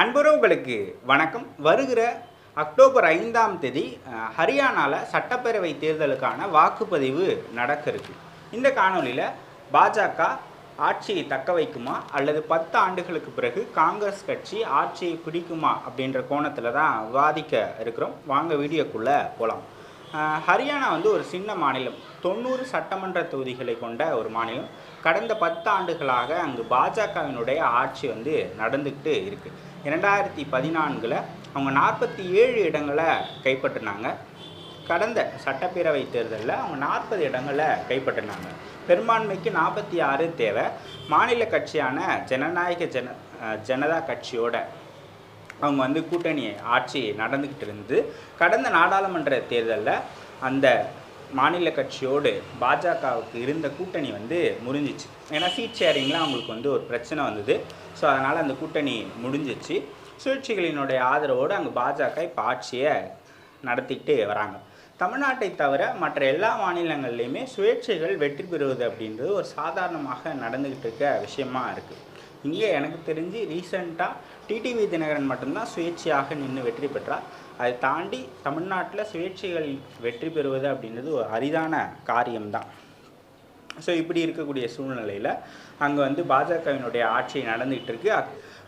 அன்புறவுகளுக்கு வணக்கம். வருகிற அக்டோபர் ஐந்தாம் தேதி ஹரியானாவில் ஹரியானால சட்டப்பேரவை தேர்தலுக்கான வாக்குப்பதிவு நடக்க இருக்கு இந்த காணொளியில் பாஜக ஆட்சியை தக்க வைக்குமா அல்லது பத்து ஆண்டுகளுக்கு பிறகு காங்கிரஸ் கட்சி ஆட்சியை பிடிக்குமா அப்படின்ற கோணத்தில் தான் விவாதிக்க இருக்கிறோம். வாங்க வீடியோக்குள்ளே போகலாம் ஹரியானா வந்து ஒரு சின்ன மாநிலம். தொண்ணூறு சட்டமன்ற தொகுதிகளை கொண்ட ஒரு மாநிலம். கடந்த பத்து ஆண்டுகளாக அங்கு பாஜகவினுடைய ஆட்சி வந்து நடந்துக்கிட்டு இருக்குது இரண்டாயிரத்தி பதினான்கில் அவங்க நாற்பத்தி ஏழு இடங்களை கைப்பற்றினாங்க. கடந்த சட்டப்பேரவை தேர்தலில் அவங்க நாற்பது இடங்களை கைப்பற்றினாங்க. பெரும்பான்மைக்கு நாற்பத்தி ஆறு தேவை. மாநில கட்சியான ஜனநாயக ஜன ஜனதா கட்சியோட அவங்க வந்து கூட்டணி ஆட்சி நடந்துக்கிட்டு இருந்து கடந்த நாடாளுமன்ற தேர்தலில் அந்த மாநில கட்சியோடு பாஜகவுக்கு இருந்த கூட்டணி வந்து முறிஞ்சிச்சு. ஏன்னா சீட் ஷேரிங்லாம் அவங்களுக்கு வந்து ஒரு பிரச்சனை வந்தது. ஸோ அதனால் அந்த கூட்டணி முடிஞ்சிச்சு. சுழற்சிகளினுடைய ஆதரவோடு அங்கே பாஜக இப்போ ஆட்சியை நடத்திக்கிட்டு வராங்க. தமிழ்நாட்டை தவிர மற்ற எல்லா மாநிலங்கள்லையுமே சுயேட்சைகள் வெற்றி பெறுவது அப்படின்றது ஒரு சாதாரணமாக நடந்துக்கிட்டு இருக்க விஷயமா இருக்குது இங்கே எனக்கு தெரிஞ்சு ரீசெண்டாக டிடிவி தினகரன் மட்டும்தான் சுயேட்சையாக நின்று வெற்றி பெற்றார். அதை தாண்டி தமிழ்நாட்டில் சுயேட்சைகள் வெற்றி பெறுவது அப்படின்றது ஒரு அரிதான காரியம்தான். ஸோ இப்படி இருக்கக்கூடிய சூழ்நிலையில் அங்கே வந்து பாஜகவினுடைய ஆட்சி நடந்துகிட்டு இருக்கு.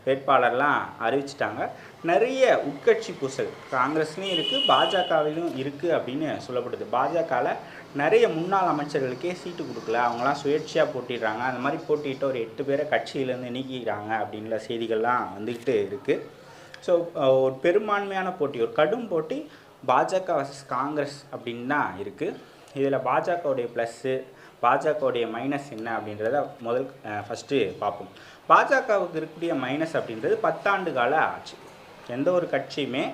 வேட்பாளர்லாம் அறிவிச்சிட்டாங்க. நிறைய உட்கட்சி பூசல் காங்கிரஸ்லேயும் இருக்குது பாஜகவிலும் இருக்குது அப்படின்னு சொல்லப்படுது. பாஜகவில் நிறைய முன்னாள் அமைச்சர்களுக்கே சீட்டு கொடுக்கல. அவங்களாம் சுயேட்சையாக போட்டிடுறாங்க. அந்த மாதிரி போட்டிட்டு ஒரு எட்டு பேரை கட்சியிலேருந்து நீக்கிக்கிறாங்க அப்படின்ற செய்திகள்லாம் வந்துக்கிட்டு இருக்குது ஸோ ஒரு பெரும்பான்மையான போட்டி ஒரு கடும் போட்டி பாஜக வர்சஸ் காங்கிரஸ் அப்படின்னு தான் இருக்குது இதில் பாஜகவுடைய ப்ளஸ்ஸு பாஜகவுடைய மைனஸ் என்ன அப்படின்றத முதல் ஃபஸ்ட்டு பார்ப்போம். பாஜகவுக்கு இருக்கக்கூடிய மைனஸ் அப்படின்றது பத்தாண்டு கால ஆட்சி. எந்த ஒரு கட்சியுமே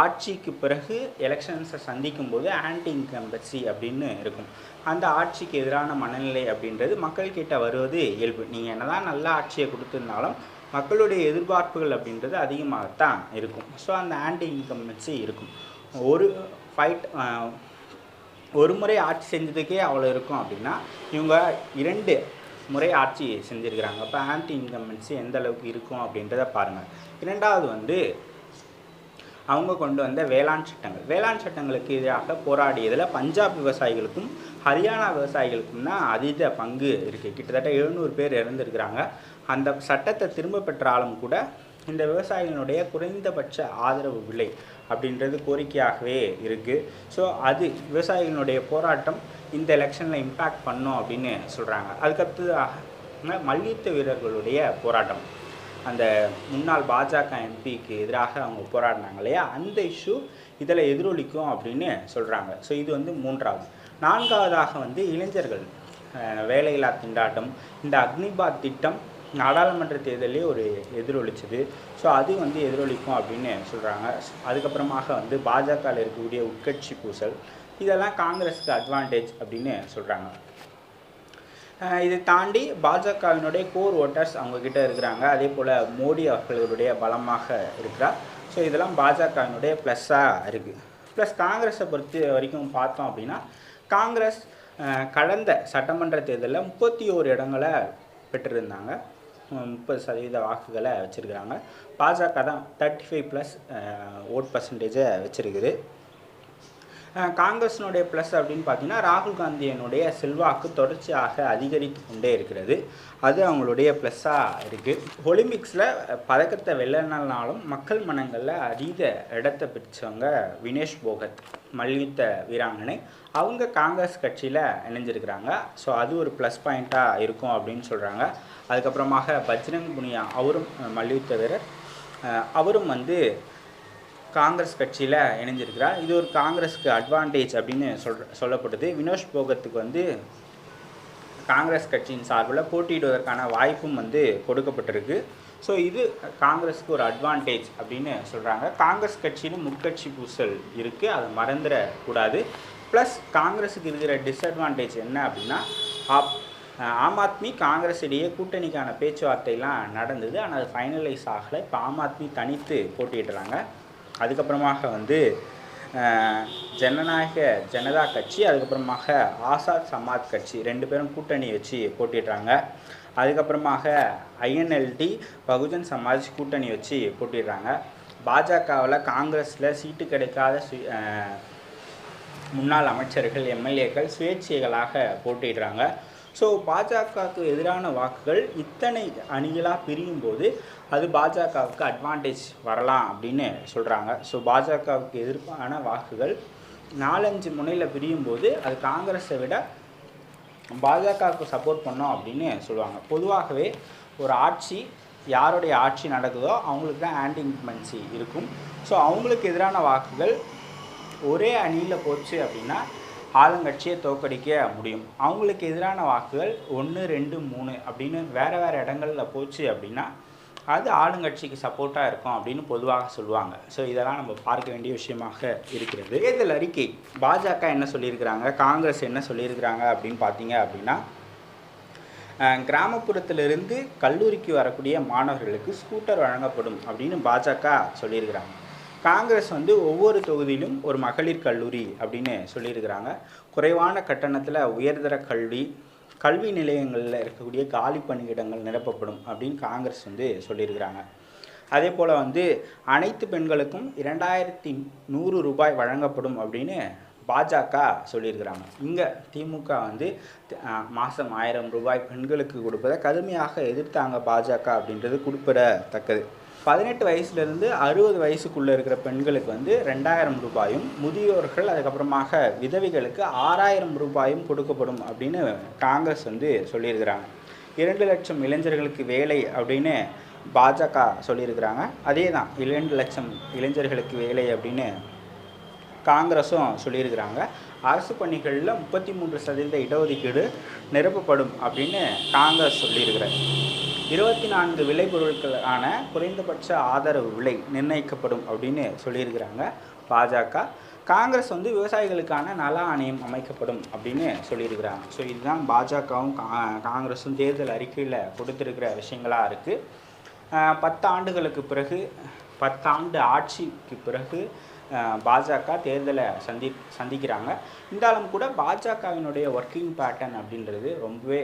ஆட்சிக்கு பிறகு எலெக்ஷன்ஸை சந்திக்கும் போது ஆன்டி இன்கம்பன்சி அப்படின்னு இருக்கும். அந்த ஆட்சிக்கு எதிரான மனநிலை அப்படின்றது மக்கள்கிட்ட வருவது இயல்பு. நீங்கள் என்ன தான் நல்ல ஆட்சியை கொடுத்துருந்தாலும் மக்களுடைய எதிர்பார்ப்புகள் அப்படின்றது அதிகமாகத்தான் இருக்கும். ஸோ அந்த ஆன்டி இன்கம்பன்சி இருக்கும். ஒரு ஃபைட் ஒரு முறை ஆட்சி செஞ்சதுக்கே அவ்வளோ இருக்கும் அப்படின்னா இவங்க இரண்டு முறை ஆட்சி செஞ்சுருக்கிறாங்க. அப்போ ஆன்டி இன்கம்பன்சி எந்த அளவுக்கு இருக்கும் அப்படின்றத பாருங்கள் இரண்டாவது வந்து அவங்க கொண்டு வந்த வேளாண் சட்டங்கள். வேளாண் சட்டங்களுக்கு எதிராக போராடியதில் பஞ்சாப் விவசாயிகளுக்கும் ஹரியானா விவசாயிகளுக்கும் தான் அதீத பங்கு இருக்குது கிட்டத்தட்ட எழுநூறு பேர் இறந்துருக்கிறாங்க. அந்த சட்டத்தை திரும்ப பெற்றாலும் கூட இந்த விவசாயிகளுடைய குறைந்தபட்ச ஆதரவு விலை அப்படின்றது கோரிக்கையாகவே இருக்குது ஸோ அது விவசாயிகளுடைய போராட்டம் இந்த எலெக்ஷனில் இம்பேக்ட் பண்ணும் அப்படின்னு சொல்கிறாங்க அதுக்கடுத்ததாக மல்யுத்த வீரர்களுடைய போராட்டம். அந்த முன்னாள் பாஜக எம்பிக்கு எதிராக அவங்க போராடினாங்க இல்லையா? அந்த இஷ்யூ இதில் எதிரொலிக்கும் அப்படின்னு சொல்கிறாங்க ஸோ இது வந்து மூன்றாவது. நான்காவதாக வந்து இளைஞர்கள் வேலையில்லா திண்டாட்டம் இந்த அக்னிபாத் திட்டம் நாடாளுமன்ற தேர்தலே ஒரு எதிரொலிச்சது. ஸோ அது வந்து எதிரொலிக்கும் அப்படின்னு சொல்கிறாங்க அதுக்கப்புறமாக வந்து பாஜகவில் இருக்கக்கூடிய உட்கட்சி பூசல் இதெல்லாம் காங்கிரஸுக்கு அட்வான்டேஜ் அப்படின்னு சொல்கிறாங்க இதை தாண்டி பாஜகவினுடைய கோர் ஓட்டர்ஸ் அவங்கக்கிட்ட இருக்கிறாங்க. அதே போல் மோடி அவர்களுடைய பலமாக இருக்கிறார். ஸோ இதெல்லாம் பாஜகவினுடைய ப்ளஸ்ஸாக இருக்குது ப்ளஸ் காங்கிரஸை பொறுத்த வரைக்கும் பார்த்தோம் அப்படின்னா காங்கிரஸ் கடந்த சட்டமன்ற தேர்தலில் முப்பத்தி ஓரு இடங்களை பெற்றிருந்தாங்க. முப்பது சதவீத வாக்குகளை வச்சுருக்கிறாங்க. பாஜக தான் தேர்ட்டி ஃபைவ் ப்ளஸ் ஓட் பர்சன்டேஜை வச்சுருக்குது. காங்கிரஸினுடைய ப்ளஸ் அப்படின்னு பார்த்தீங்கன்னா ராகுல் காந்தியினுடைய செல்வாக்கு தொடர்ச்சியாக அதிகரித்து கொண்டே இருக்கிறது. அது அவங்களுடைய ப்ளஸ்ஸாக இருக்குது ஒலிம்பிக்ஸில் பதக்கத்தை வெல்லனாலும் மக்கள் மனங்களில் அதீத இடத்தை பிடிச்சவங்க வினேஷ் போகத் மல்யுத்த வீராங்கனை. அவங்க காங்கிரஸ் கட்சியில் இணைஞ்சிருக்கிறாங்க. ஸோ அது ஒரு ப்ளஸ் பாயிண்ட்டாக இருக்கும் அப்படின்னு சொல்கிறாங்க அதுக்கப்புறமாக பஜ்ரங் புனியா அவரும் மல்யுத்த வீரர். அவரும் வந்து காங்கிரஸ் கட்சியில் இணைஞ்சிருக்கிறார் இது ஒரு காங்கிரஸுக்கு அட்வான்டேஜ் அப்படின்னு சொல்ற சொல்லப்படுது. வினோஷ் போகத்துக்கு வந்து காங்கிரஸ் கட்சியின் சார்பில் போட்டியிடுவதற்கான வாய்ப்பும் வந்து கொடுக்கப்பட்டிருக்கு. ஸோ இது காங்கிரஸுக்கு ஒரு அட்வான்டேஜ் அப்படின்னு சொல்கிறாங்க காங்கிரஸ் கட்சியிலும் முற்கட்சி பூசல் இருக்குது அதை மறந்துடக்கூடாது. ப்ளஸ் காங்கிரஸுக்கு இருக்கிற டிஸ்அட்வான்டேஜ் என்ன அப்படின்னா ஆப் ஆம் ஆத்மி காங்கிரஸ் இடையே கூட்டணிக்கான பேச்சுவார்த்தைலாம் நடந்தது. ஆனால் அது ஃபைனலைஸ் ஆகலை. இப்போ ஆம் ஆத்மி தனித்து போட்டியிடுறாங்க. அதுக்கப்புறமாக வந்து ஜனநாயக ஜனதா கட்சி அதுக்கப்புறமாக ஆசாத் சமாஜ் கட்சி ரெண்டு பேரும் கூட்டணி வச்சு போட்டிடுறாங்க. அதுக்கப்புறமாக ஐஎன்எல்டி பகுஜன் சமாஜ் கூட்டணி வச்சு போட்டிடுறாங்க. பாஜகவில் காங்கிரஸில் சீட்டு கிடைக்காத சு- முன்னாள் அமைச்சர்கள் எம்எல்ஏக்கள் சுயேட்சைகளாக போட்டிடுறாங்க. ஸோ பாஜகவுக்கு எதிரான வாக்குகள் இத்தனை அணிகளாக பிரியும் போது அது பாஜகவுக்கு அட்வான்டேஜ் வரலாம் அப்படின்னு சொல்கிறாங்க ஸோ பாஜகவுக்கு எதிர்ப்பான வாக்குகள் நாலஞ்சு முனையில் பிரியும் போது அது காங்கிரஸை விட பாஜகவுக்கு சப்போர்ட் பண்ணோம் அப்படின்னு சொல்லுவாங்க. பொதுவாகவே ஒரு ஆட்சி யாருடைய ஆட்சி நடக்குதோ அவங்களுக்கு தான் ஆன்டி இன்குமென்சி இருக்கும். ஸோ அவங்களுக்கு எதிரான வாக்குகள் ஒரே அணியில் போச்சு அப்படின்னா ஆளுங்கட்சியை தோக்கடிக்க முடியும். அவங்களுக்கு எதிரான வாக்குகள் ஒன்று ரெண்டு மூணு அப்படின்னு வேறு வேறு இடங்களில் போச்சு அப்படின்னா அது ஆளுங்கட்சிக்கு சப்போர்ட்டாக இருக்கும் அப்படின்னு பொதுவாக சொல்லுவாங்க. ஸோ இதெல்லாம் நம்ம பார்க்க வேண்டிய விஷயமாக இருக்கிறது. தேர்தல் அறிக்கை. பாஜக என்ன சொல்லியிருக்கிறாங்க? காங்கிரஸ் என்ன சொல்லியிருக்கிறாங்க அப்படின்னு பார்த்தீங்க அப்படின்னா கிராமப்புறத்திலிருந்து கல்லூரிக்கு வரக்கூடிய மாணவர்களுக்கு ஸ்கூட்டர் வழங்கப்படும் அப்படின்னு பாஜக சொல்லியிருக்கிறாங்க. காங்கிரஸ் வந்து ஒவ்வொரு தொகுதியிலும் ஒரு மகளிர் கல்லூரி அப்படின்னு சொல்லியிருக்கிறாங்க. குறைவான கட்டணத்தில் உயர்தர கல்வி கல்வி நிலையங்களில் இருக்கக்கூடிய காலி பணியிடங்கள் நிரப்பப்படும் அப்படின்னு காங்கிரஸ் வந்து சொல்லியிருக்கிறாங்க. அதே போல் வந்து அனைத்து பெண்களுக்கும் இரண்டாயிரத்தி நூறு ரூபாய் வழங்கப்படும் அப்படின்னு பாஜக சொல்லியிருக்கிறாங்க. இங்கே திமுக வந்து மாதம் ஆயிரம் ரூபாய் பெண்களுக்கு கொடுப்பதை கடுமையாக எதிர்த்தாங்க பாஜக அப்படின்றது குறிப்பிடத்தக்கது. பதினெட்டு வயசுலேருந்து அறுபது வயசுக்குள்ளே இருக்கிற பெண்களுக்கு வந்து ரெண்டாயிரம் ரூபாயும் முதியோர்கள் அதுக்கப்புறமாக விதவைகளுக்கு ஆறாயிரம் ரூபாயும் கொடுக்கப்படும் அப்படின்னு காங்கிரஸ் வந்து சொல்லியிருக்கிறாங்க. இரண்டு லட்சம் இளைஞர்களுக்கு வேலை அப்படின்னு பாஜக சொல்லியிருக்கிறாங்க. அதே தான் இரண்டு லட்சம் இளைஞர்களுக்கு வேலை அப்படின்னு காங்கிரஸும் சொல்லியிருக்கிறாங்க. அரசு பணிகளில் முப்பத்தி மூன்று சதவீத இடஒதுக்கீடு நிரப்பப்படும் அப்படின்னு காங்கிரஸ் சொல்லியிருக்கிறார். இருபத்தி நான்கு விளைபொருட்களான குறைந்தபட்ச ஆதரவு விலை நிர்ணயிக்கப்படும் அப்படின்னு சொல்லியிருக்கிறாங்க பாஜக. காங்கிரஸ் வந்து விவசாயிகளுக்கான நல ஆணையம் அமைக்கப்படும் அப்படின்னு சொல்லியிருக்கிறாங்க. ஸோ இதுதான் பாஜகவும் கா காங்கிரஸும் தேர்தல் அறிக்கையில் கொடுத்துருக்கிற விஷயங்களாக இருக்குது பத்து ஆண்டுகளுக்கு பிறகு பத்தாண்டு ஆட்சிக்கு பிறகு பாஜக தேர்தலை சந்தி சந்திக்கிறாங்க. இருந்தாலும் கூட பாஜகவினுடைய ஒர்க்கிங் பேட்டர்ன் அப்படின்றது ரொம்பவே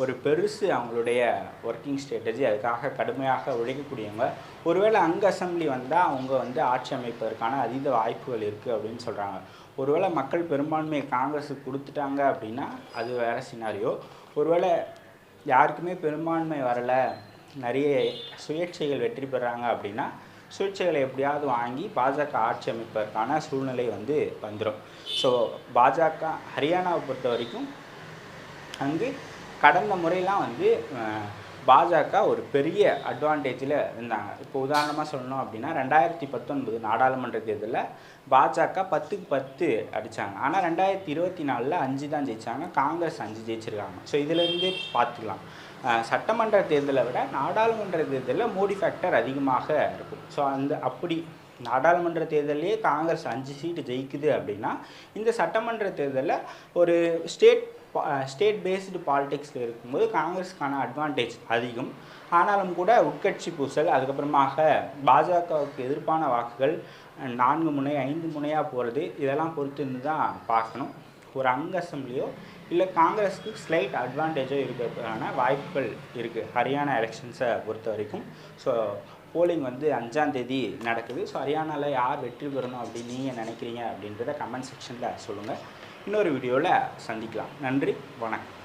ஒரு பெருசு அவங்களுடைய ஒர்க்கிங் ஸ்ட்ராட்டஜி அதுக்காக கடுமையாக உழைக்கக்கூடியவங்க. ஒருவேளை அங்கே அசம்பிளி வந்தால் அவங்க வந்து ஆட்சி அமைப்பதற்கான அதீத வாய்ப்புகள் இருக்குது அப்படின்னு சொல்கிறாங்க ஒருவேளை மக்கள் பெரும்பான்மையை காங்கிரஸுக்கு கொடுத்துட்டாங்க அப்படின்னா அது வேறு சினாரியோ ஒருவேளை யாருக்குமே பெரும்பான்மை வரலை நிறைய சுயேட்சைகள் வெற்றி பெறாங்க அப்படின்னா சுயேட்சைகளை எப்படியாவது வாங்கி பாஜக ஆட்சி அமைப்பதற்கான சூழ்நிலை வந்து வந்துடும் ஸோ பாஜக ஹரியானாவை பொறுத்த வரைக்கும் அங்கு கடந்த முறையெல்லாம் வந்து பாஜக ஒரு பெரிய அட்வான்டேஜில் இருந்தாங்க. இப்போ உதாரணமாக சொல்லணும் அப்படின்னா ரெண்டாயிரத்தி பத்தொன்பது நாடாளுமன்ற தேர்தலில் பாஜக பத்துக்கு பத்து அடித்தாங்க ஆனால் ரெண்டாயிரத்தி இருபத்தி நாலில் அஞ்சு தான் ஜெயிச்சாங்க. காங்கிரஸ் அஞ்சு ஜெயிச்சிருக்காங்க. ஸோ இதுலேருந்து பார்த்துக்கலாம். சட்டமன்ற தேர்தலை விட நாடாளுமன்ற தேர்தலில் மோடி ஃபேக்டர் அதிகமாக இருக்கும். ஸோ அந்த அப்படி நாடாளுமன்ற தேர்தலையே காங்கிரஸ் அஞ்சு சீட்டு ஜெயிக்குது அப்படின்னா இந்த சட்டமன்ற தேர்தலில் ஒரு ஸ்டேட் ஸ்டேட் பேஸ்டு பாலிடிக்ஸில் இருக்கும்போது காங்கிரஸுக்கான அட்வான்டேஜ் அதிகம். ஆனாலும் கூட உட்கட்சி பூசல் அதுக்கப்புறமாக பாஜகவுக்கு எதிர்ப்பான வாக்குகள் நான்கு முனை ஐந்து முனையாக போகிறது இதெல்லாம் பொறுத்து இருந்து தான் பார்க்கணும். ஒரு அங்க அசம்பிளியோ இல்லை காங்கிரஸுக்கு ஸ்லைட் அட்வான்டேஜோ இருக்கிறதுக்கான வாய்ப்புகள் இருக்குது ஹரியானா எலெக்ஷன்ஸை பொறுத்த வரைக்கும் ஸோ போலிங் வந்து அஞ்சாந்தேதி நடக்குது. ஸோ ஹரியானாவில் யார் வெற்றி பெறணும் அப்படின்னு நீங்கள் நினைக்கிறீங்க அப்படின்றத கமெண்ட் செக்ஷனில் சொல்லுங்கள் இன்னொரு வீடியோவில் சந்திக்கலாம். நன்றி வணக்கம்.